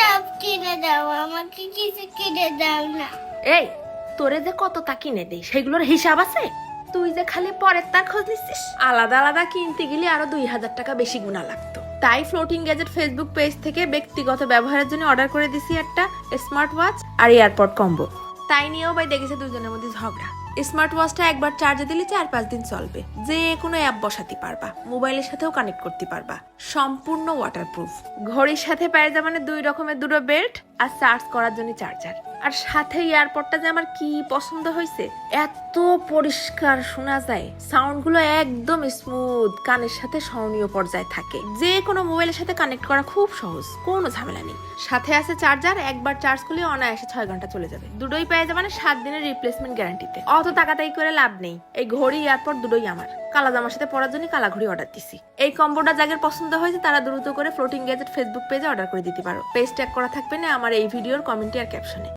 সব কিনে দাও, আমাকে কিছু কিনে দাও না। এই, তোরে যে কত তা কিনে দেই, সেগুলোর হিসাব আছে? তুই যে খালি পরের তার খোঁজ নিচ্ছিস? আলাদা আলাদা কিনতে গেলে আরও দুই হাজার টাকা বেশি গুণা লাগতো। তাই ফ্লোটিং গ্যাজেট ফেসবুক পেজ থেকে ব্যক্তিগত ব্যবহারের জন্য অর্ডার করে দিছি একটা স্মার্ট ওয়াচ আর এয়ারপড কম্বো তাই নিয়েও ভাই দেখেছে দুজনের মধ্যে ঝগড়া। স্মার্ট ওয়াচটা একবার চার্জে দিলে চার পাঁচ দিন চলবে। যে কোনো অ্যাপ বসাতে পারবা। মোবাইলের সাথেও কানেক্ট করতে পারবা। সম্পূর্ণ ওয়াটারপ্রুফ ঘড়ির সাথে পায়জামানে দুই রকমের দুটো বেল্ট আর চার্জ করার জন্য চার্জার আর সাথে এয়ারপডটা যে আমার কি পছন্দ হয়েছে, এত পরিষ্কার শোনা যায়। সাউন্ডগুলো একদম স্মুথ কানের সাথে সহনীয় পর্যায়ে থাকে। যে কোনো মোবাইলের সাথে কানেক্ট করা খুব সহজ, কোনো ঝামেলা নেই। সাথে আছে চার্জার একবার চার্জ করলে অনায়াসে ছয় ঘণ্টা চলে যাবে। দুটোই পেয়ে যাবে সাত দিনের রিপ্লেসমেন্ট গ্যারান্টিতে অত তাকাতাই করে লাভ নেই। এই ঘড়ি এয়ারপোর্ট দুটোই আমার। কালা জামার সাথে পড়ার জন্য কালা ঘড়ি অর্ডার দিছি। এই কম্বোটা যাদের পছন্দ হয়েছে, তারা দ্রুত করে ফ্লোটিং গ্যাজেট ফেসবুক পেজে অর্ডার করে দিতে পারো। পেজ ট্যাগ করা থাকবে না আমার এই ভিডিওর কমেন্টে আর ক্যাপশনে